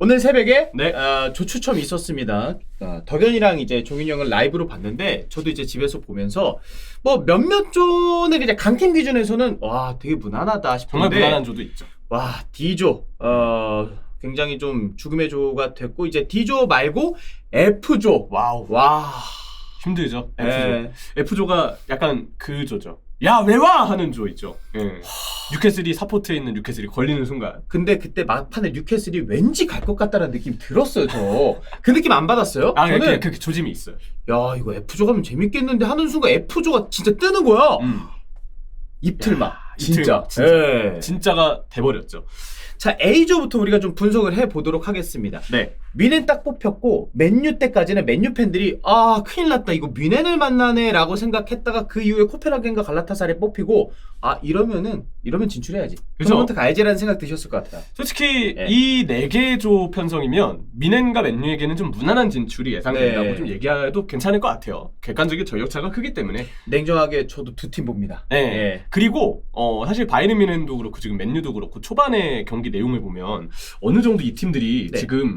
오늘 새벽에 네. 어, 조추첨이 있었습니다. 어, 덕현이랑 이제 종윤이 형을 라이브로 봤는데 저도 이제 집에서 보면서 뭐 몇몇 조는 이제 강팀 기준에서는 와 되게 무난하다 정말 싶은데 무난한 조도 있죠. 와 D조 어 굉장히 좀 죽음의 조가 됐고 이제 D조 말고 F조 와우. 와 힘들죠. F조. 예. F조가 약간 그 조죠. 야, 왜 와? 하는 조 있죠. 예. 뉴캐슬이 사포트에 있는 뉴캐슬이 걸리는 순간. 근데 그때 막판에 뉴캐슬이 왠지 갈 것 같다는 느낌 들었어요 저. 그 느낌 안 받았어요? 아, 저는 그, 그 조짐이 있어요. 야 이거 F조 가면 재밌겠는데 하는 순간 F조가 진짜 뜨는 거야. 음. 입틀막 야, 진짜. 입틀막, 진짜. 예. 진짜가 돼버렸죠. 자 A조부터 우리가 좀 분석을 해 보도록 하겠습니다. 네. 미넨 딱 뽑혔고 맨유 때까지는 맨유 팬들이 아 큰일 났다 이거 미넨을 만나네 라고 생각했다가 그 이후에 코펜하겐과 갈라타사레 뽑히고 아 이러면은 이러면 진출해야지. 토너먼트 가야지라는 생각 드셨을 것 같아요. 솔직히 예. 이네개조 편성이면 미넨과 맨유에게는 좀 무난한 진출이 예상된다고 네. 좀 얘기해도 괜찮을 것 같아요. 객관적인 전력차가 크기 때문에. 냉정하게 저도 두 팀 봅니다. 네. 예. 그리고 어 사실 바이에른 미넨도 그렇고 지금 맨유도 그렇고 초반의 경기 내용을 보면 어느 정도 이 팀들이 네. 지금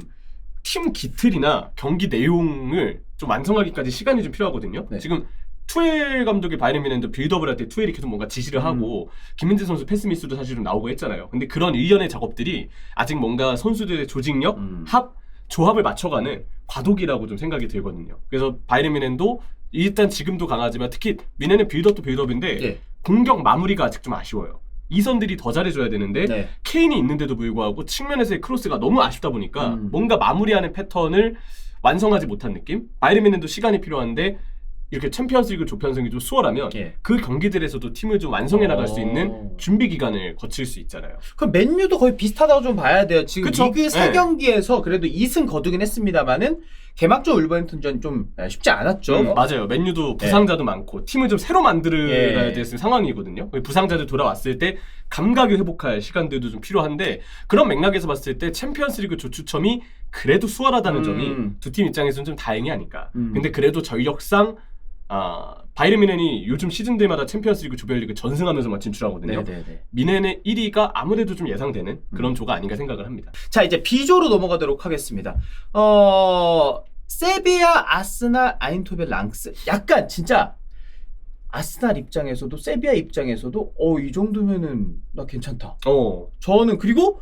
팀 기틀이나 경기 내용을 좀 완성하기까지 시간이 좀 필요하거든요. 네. 지금 투엘 감독이 바이에른 미넨도 빌드업을 할 때 투엘이 계속 뭔가 지시를 음. 하고 김민재 선수 패스 미스도 사실 좀 나오고 했잖아요. 근데 그런 일련의 작업들이 아직 뭔가 선수들의 조직력, 음. 합, 조합을 맞춰가는 과도기라고 좀 생각이 들거든요. 그래서 바이에른 미넨도 일단 지금도 강하지만 특히 미넨은 빌드업도 빌드업인데 예. 공격 마무리가 아직 좀 아쉬워요. 이선들이 더 잘해줘야 되는데 네. 케인이 있는데도 불구하고 측면에서의 크로스가 너무 아쉽다 보니까 음. 뭔가 마무리하는 패턴을 완성하지 못한 느낌? 바이에른미넨도 시간이 필요한데 이렇게 챔피언스리그 조편성이 좀 수월하면 예. 그 경기들에서도 팀을 좀 완성해 나갈 수 어. 있는 준비 기간을 거칠 수 있잖아요. 그럼 맨유도 거의 비슷하다고 좀 봐야 돼요. 지금 그쵸? 리그 세 네. 경기에서 그래도 2승 거두긴 했습니다만은 개막전 울버햄튼전 좀 아, 쉽지 않았죠. 음, 맞아요. 맨유도 부상자도 많고 팀을 좀 새로 만들어야 예. 될 상황이거든요. 부상자들 돌아왔을 때 감각을 회복할 시간들도 좀 필요한데 그런 맥락에서 봤을 때 챔피언스리그 조추첨이 그래도 수월하다는 음. 점이 두 팀 입장에서는 좀 다행이 아닐까. 음. 근데 그래도 전력상 아, 바이에른 미넨이 요즘 시즌들마다 챔피언스리그 조별리그 전승하면서만 진출하거든요. 네네네. 미넨의 1위가 아무래도 좀 예상되는 음. 그런 조가 아닌가 생각을 합니다. 자 이제 B조로 넘어가도록 하겠습니다. 어 세비야, 아스날, 아인토벤, 랑스. 약간 진짜 아스날 입장에서도 세비야 입장에서도 어 이 정도면은 나 괜찮다. 어, 저는 그리고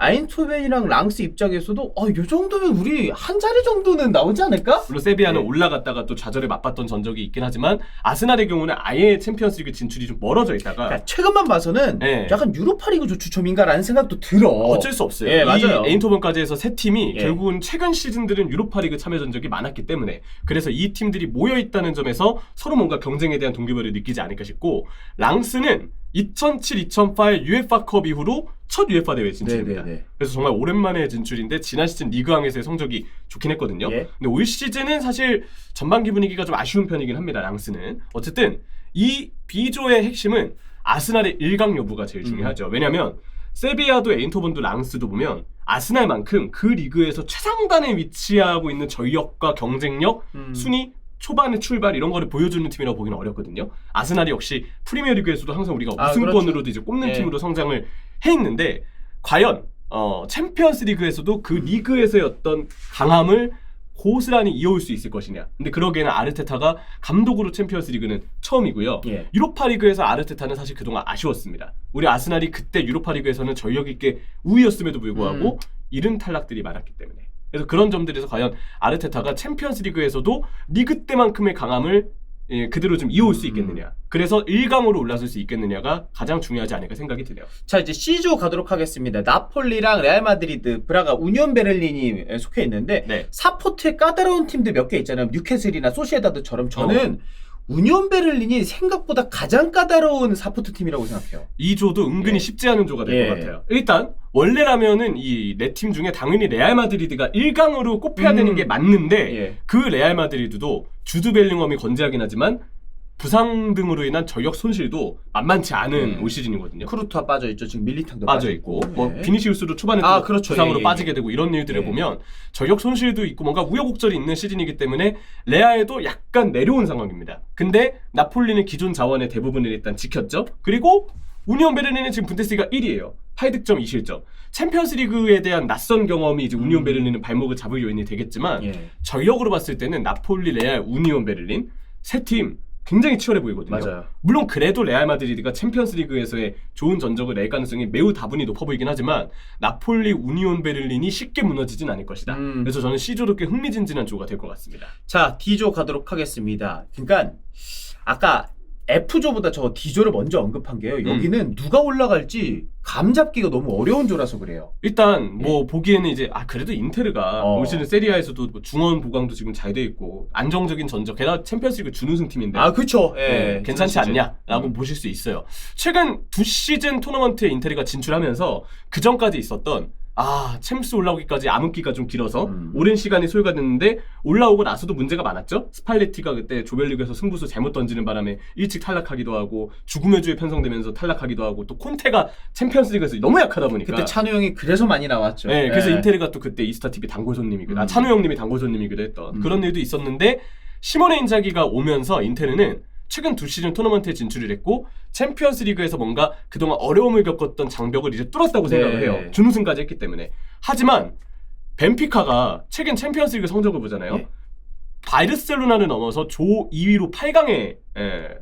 아인토벤이랑 랑스 입장에서도 어이 정도면 우리 한 자리 정도는 나오지 않을까? 물론 세비야는 네. 올라갔다가 또 좌절에 맛봤던 전적이 있긴 하지만 아스날의 경우는 아예 챔피언스리그 진출이 좀 멀어져 있다가 그러니까 최근만 봐서는 네. 약간 유로파리그 조추첨인가라는 생각도 들어. 어쩔 수 없어요. 예, 이 맞아요. 에인토번까지 해서 세 팀이 예. 결국은 최근 시즌들은 유로파리그 참여 전적이 많았기 때문에 그래서 이 팀들이 모여 있다는 점에서 서로 뭔가 경쟁에 대한 동기부여를 느끼지 않을까 싶고 랑스는 2007-2008 유에파컵 이후로 첫 유에파 대회 진출입니다. 네네네. 그래서 정말 오랜만에 진출인데 지난 시즌 리그왕에서의 성적이 좋긴 했거든요. 예. 근데 올 시즌은 사실 전반기 분위기가 좀 아쉬운 편이긴 합니다. 랑스는 어쨌든 이 B조의 핵심은 아스날의 일강 여부가 제일 중요하죠. 음. 왜냐하면 세비야도 에인토번도 랑스도 보면 아스날만큼 그 리그에서 최상단에 위치하고 있는 전력과 경쟁력, 음. 순위 초반의 출발 이런 거를 보여주는 팀이라고 보기는 어렵거든요. 아스날이 역시 프리미어리그에서도 항상 우리가 아, 우승권으로도 그렇죠. 이제 꼽는 예. 팀으로 성장을 해 있는데 과연 어, 챔피언스리그에서도 그 리그에서의 어떤 강함을 고스란히 이어올 수 있을 것이냐. 근데 그러기에는 아르테타가 감독으로 챔피언스 리그는 처음이고요. 예. 유로파 리그에서 아르테타는 사실 그동안 아쉬웠습니다. 우리 아스날이 그때 유로파 리그에서는 전력 있게 우위였음에도 불구하고 음. 이른 탈락들이 많았기 때문에. 그래서 그런 점들에서 과연 아르테타가 챔피언스 리그에서도 리그 때만큼의 강함을 예, 그대로 좀 이어올 수 음. 있겠느냐. 그래서 1강으로 올라설 수 있겠느냐가 가장 중요하지 않을까 생각이 드네요. 자 이제 C조 가도록 하겠습니다. 나폴리랑 레알 마드리드, 브라가, 우니온 베를린이 속해 있는데 네. 사포트에 까다로운 팀들 몇 개 있잖아요. 뉴캐슬이나 소시에다드처럼 저는 어. 우니온 베를린이 생각보다 가장 까다로운 사포트 팀이라고 생각해요. 이 조도 은근히 예. 쉽지 않은 조가 될 것 예. 같아요. 일단 원래라면은 이 네 팀 중에 당연히 레알 마드리드가 1강으로 꼽혀야 음. 되는 게 맞는데 예. 그 레알 마드리드도 주드 벨링엄이 건재하긴 하지만 부상 등으로 인한 전력 손실도 만만치 않은 네. 올 시즌이거든요. 크루트와 빠져 있죠. 지금 밀리탕도 빠져 있고 뭐 예. 비니시우스도 초반에 아, 또 그렇죠. 부상으로 예, 예, 빠지게 예. 되고 이런 일들을 예. 보면 전력 손실도 있고 뭔가 우여곡절이 있는 시즌이기 때문에 레아에도 약간 내려온 상황입니다. 근데 나폴리는 기존 자원의 대부분을 일단 지켰죠. 그리고 우니온 베를린은 지금 분데스리가 1위예요. 8득점 2실점. 챔피언스리그에 대한 낯선 경험이 이제 우니온 음. 베를린은 발목을 잡을 요인이 되겠지만 예. 전력으로 봤을 때는 나폴리, 레알, 우니온 베를린 세 팀 굉장히 치열해 보이거든요. 맞아요. 물론 그래도 레알 마드리드가 챔피언스리그에서의 좋은 전적을 낼 가능성이 매우 다분히 높아 보이긴 하지만 나폴리, 우니온 베를린이 쉽게 무너지진 않을 것이다. 음. 그래서 저는 C조도 꽤 흥미진진한 조가 될 것 같습니다. 자, D조 가도록 하겠습니다. 그러니까 아까 F조보다 저 D조를 먼저 언급한 게요. 여기는 누가 올라갈지 감 잡기가 너무 어려운 조라서 그래요. 일단 뭐 보기에는 이제 아 그래도 인테르가 예. 어. 올 시즌 세리아에서도 뭐 중원 보강도 지금 잘 돼 있고 안정적인 전적 게다가 챔피언스리그 준우승 팀인데 아, 그렇죠. 예. 네, 괜찮지 진짜. 않냐라고 음. 보실 수 있어요. 최근 두 시즌 토너먼트에 인테리가 진출하면서 그 전까지 있었던 아 챔스 올라오기까지 암흑기가 좀 길어서 음. 오랜 시간이 소요가 됐는데 올라오고 나서도 문제가 많았죠. 스팔레티가 그때 조별리그에서 승부수 잘못 던지는 바람에 일찍 탈락하기도 하고 죽음의 주에 편성되면서 탈락하기도 하고 또 콘테가 챔피언스리그에서 너무 약하다 보니까 그때 찬우 형이 그래서 많이 나왔죠. 네, 그래서 예. 인테리가 또 그때 이스타 TV 단골 손님이기도, 아 음. 찬우 형님이 단골 손님이기도 했던 음. 그런 일도 있었는데 시모네 인자기가 오면서 인테르는 최근 두 시즌 토너먼트에 진출을 했고 챔피언스 리그에서 뭔가 그동안 어려움을 겪었던 장벽을 이제 뚫었다고 생각을 네. 해요. 준우승까지 했기 때문에. 하지만 벤피카가 최근 챔피언스 리그 성적을 보잖아요. 예. 바르셀로나를 넘어서 조 2위로 8강에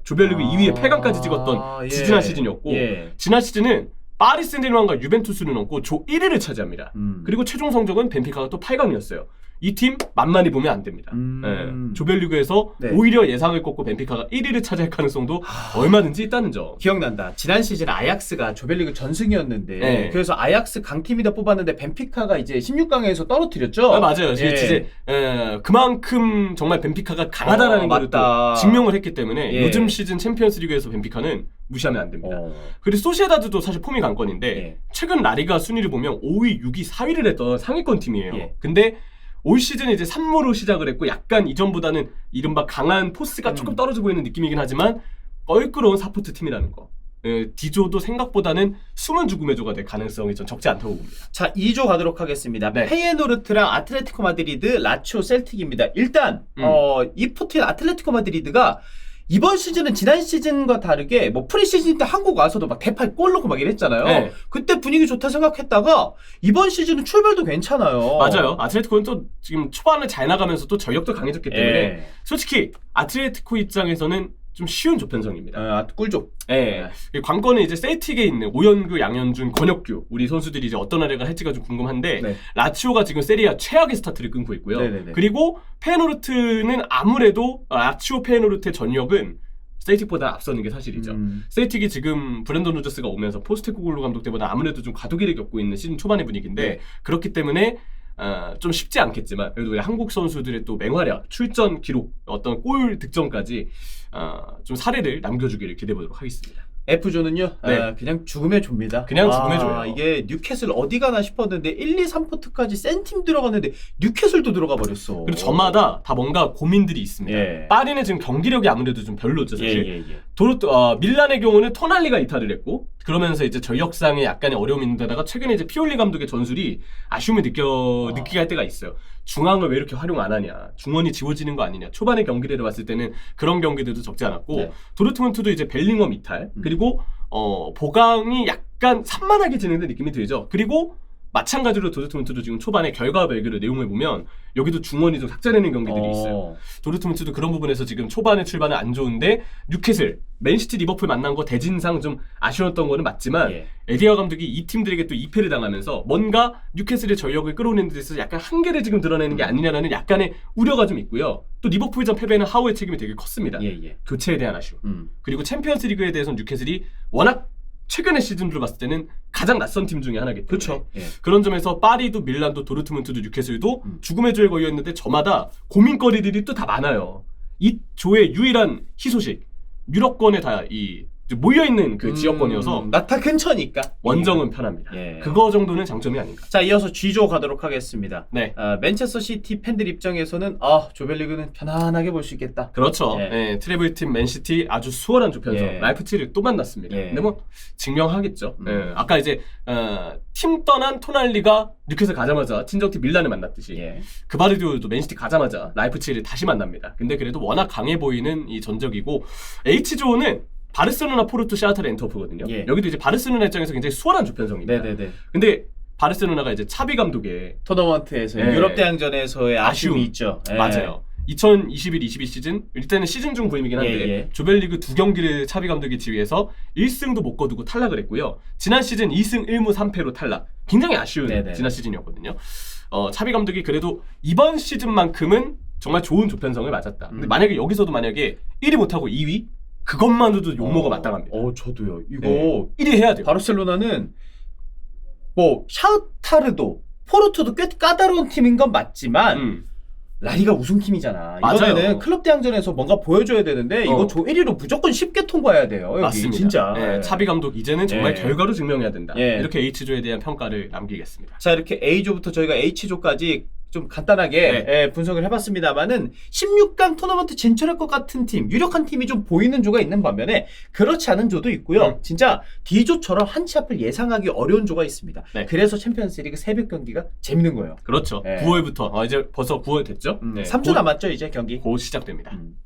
조별리그 아, 2위에 8강까지 찍었던 예. 지지난 시즌이었고 예. 지난 시즌은 파리 생제르맹과 유벤투스를 넘고 조 1위를 차지합니다. 음. 그리고 최종 성적은 벤피카가 또 8강이었어요. 이 팀 만만히 보면 안 됩니다. 음. 예, 조별리그에서 네. 오히려 예상을 꺾고 벤피카가 1위를 차지할 가능성도 얼마든지 있다는 점. 기억난다. 지난 시즌 아약스가 조별리그 전승이었는데 네. 그래서 아약스 강팀이다 뽑았는데 벤피카가 이제 16강에서 떨어뜨렸죠. 아, 맞아요. 예. 진짜 예, 그만큼 정말 벤피카가 강하다라는 어, 걸또 맞다. 증명을 했기 때문에 예. 요즘 시즌 챔피언스리그에서 벤피카는 무시하면 안 됩니다. 어. 그리고 소시에다드도 사실 폼이 관건인데 예. 최근 라리가 순위를 보면 5위, 6위, 4위를 했던 상위권 팀이에요. 예. 근데 올 시즌 이제 3무로 시작을 했고 약간 이전보다는 이른바 강한 포스가 음. 조금 떨어져 보이는 느낌이긴 하지만 껄끄러운 사포트 팀이라는 거. 예, 디조도 생각보다는 숨은 죽음의 조가 될 가능성이 전 적지 않다고 봅니다. 자, 2조 가도록 하겠습니다. 네. 페예노르트랑 아틀레티코 마드리드, 라치오, 셀틱입니다. 일단 음. 어, 이 포트의 아틀레티코 마드리드가 이번 시즌은 지난 시즌과 다르게 뭐 프리시즌 때 한국 와서도 막 대팔 골 넣고 막 이랬잖아요. 네. 그때 분위기 좋다 생각했다가 이번 시즌은 출발도 괜찮아요. 맞아요. 아틀레티코는 또 지금 초반을 잘 나가면서 또 전력도 강해졌기 때문에 예. 솔직히 아틀레티코 입장에서는 좀 쉬운 조편성입니다. 아, 꿀조. 예. 이 관건은 이제 셀틱에 있는 오연규, 양현준, 권혁규 우리 선수들이 이제 어떤 활약을 할지가 좀 궁금한데 네. 라치오가 지금 세리아 최악의 스타트를 끊고 있고요. 네네네. 그리고 페노르트는 아무래도 라치오 페노르트의 전력은 셀틱보다 앞서는 게 사실이죠. 음. 셀틱이 지금 브랜던 로저스가 오면서 포스테코글루 감독 때보다 아무래도 좀 과도기를 겪고 있는 시즌 초반의 분위기인데 네. 그렇기 때문에 어, 좀 쉽지 않겠지만 그래도 우리 한국 선수들의 또 맹활약, 출전 기록, 어떤 골 득점까지 어, 좀 사례를 남겨주기를 기대해 보도록 하겠습니다. F조는요, 네. 아, 그냥 죽음의 조입니다. 그냥 아, 죽음의 조예요. 이게 뉴캐슬 어디 가나 싶었는데 1, 2, 3포트까지 센 팀 들어갔는데 뉴캐슬도 들어가 버렸어. 그리고 저마다 다 뭔가 고민들이 있습니다. 예. 파리는 지금 경기력이 아무래도 좀 별로죠, 예, 사실. 예, 예. 도르트 어, 밀란의 경우는 토날리가 이탈을 했고 그러면서 이제 전력상에 약간의 어려움이 있는 데다가 최근에 이제 피올리 감독의 전술이 아쉬움을 느껴 아. 느끼게 할 때가 있어요. 중앙을 왜 이렇게 활용 안 하냐, 중원이 지워지는 거 아니냐. 초반의 경기들을 봤을 때는 그런 경기들도 적지 않았고 네. 도르트문트도 이제 벨링엄 이탈 음. 그리고 어 보강이 약간 산만하게 진행된 느낌이 들죠. 그리고 마찬가지로 도르트문트도 지금 초반에 결과 발표를 내용을 보면 여기도 중원이 좀 삭제되는 경기들이 있어요. 어. 도르트문트도 그런 부분에서 지금 초반에 출발은 안 좋은데 뉴캐슬, 맨시티, 리버풀 만난 거 대진상 좀 아쉬웠던 거는 맞지만 예. 에디어 감독이 이 팀들에게 또 2패를 당하면서 뭔가 뉴캐슬의 전력을 끌어오는 데 있어서 약간 한계를 지금 드러내는 게 아니냐라는 약간의 우려가 좀 있고요. 또 리버풀전 패배는 하우의 책임이 되게 컸습니다. 예, 예. 교체에 대한 아쉬움. 음. 그리고 챔피언스 리그에 대해서는 뉴캐슬이 워낙 최근의 시즌들을 봤을 때는 가장 낯선 팀 중에 하나겠죠. 그렇죠. 예. 그런 점에서 파리도 밀란도 도르트문트도 뉴캐슬도 음. 죽음의 조에 걸려 있는데 저마다 고민거리들이 또 다 많아요. 이 조의 유일한 희소식 유럽권에 다 이 모여 있는 그 음, 지역권이어서 낙타 근처니까. 원정은 편합니다. 예. 그거 정도는 장점이 아닌가. 자, 이어서 G조 가도록 하겠습니다. 네. 아, 맨체스터 시티 팬들 입장에서는 아, 조별리그는 편안하게 볼 수 있겠다. 그렇죠. 예. 예, 트래블 팀 맨시티 아주 수월한 조편성 예. 라이프치히를 또 만났습니다. 예. 근데 뭐 증명하겠죠. 음. 예, 아까 이제 어, 팀 떠난 토날리가 뉴캐슬 가자마자 친정팀 밀란을 만났듯이 예. 그바르디올도 맨시티 가자마자 라이프치히를 다시 만납니다. 근데 그래도 워낙 강해 보이는 이 전적이고 H조는 바르셀로나 포르투 샤르타르 엔터프거든요. 예. 여기도 이제 바르셀로나 입장에서 굉장히 수월한 조편성입니다. 네네네. 근데 바르셀로나가 이제 차비 감독의 토너먼트에서 예. 유럽 대항전에서의 아쉬움이 아쉬움. 있죠. 예. 맞아요. 2021-22 시즌 일단은 시즌 중 부임이긴 한데 예, 예. 조별리그 두 경기를 차비 감독이 지휘해서 1승도 못 거두고 탈락을 했고요. 지난 시즌 2승 1무 3패로 탈락. 굉장히 아쉬운 네네. 지난 시즌이었거든요. 어, 차비 감독이 그래도 이번 시즌만큼은 정말 좋은 조편성을 맞았다. 근데 음. 만약에 여기서도 만약에 1위 못하고 2위 그것만으로도 욕먹어 마땅합니다. 어, 저도요. 이거 네. 1위 해야 돼요. 바르셀로나는 뭐 샤우타르도 포르투도 꽤 까다로운 팀인 건 맞지만 음. 라리가 우승팀이잖아. 맞아요. 이번에는 클럽 대항전에서 뭔가 보여줘야 되는데 이거 어. 조 1위로 무조건 쉽게 통과해야 돼요. 여기 맞습니다. 진짜. 예, 예. 차비 감독 이제는 정말 예. 결과로 증명해야 된다. 예. 이렇게 H조에 대한 평가를 남기겠습니다. 자 이렇게 A조부터 저희가 H조까지 좀 간단하게 네. 예, 분석을 해봤습니다만은 16강 토너먼트 진출할 것 같은 팀, 유력한 팀이 좀 보이는 조가 있는 반면에 그렇지 않은 조도 있고요. 음. 진짜 D조처럼 한 치 앞을 예상하기 어려운 조가 있습니다. 네. 그래서 챔피언스리그 새벽 경기가 재밌는 거예요. 그렇죠. 예. 9월부터 어, 이제 벌써 9월 됐죠? 음, 네, 3주 곧- 남았죠 이제 경기. 곧 시작됩니다. 음.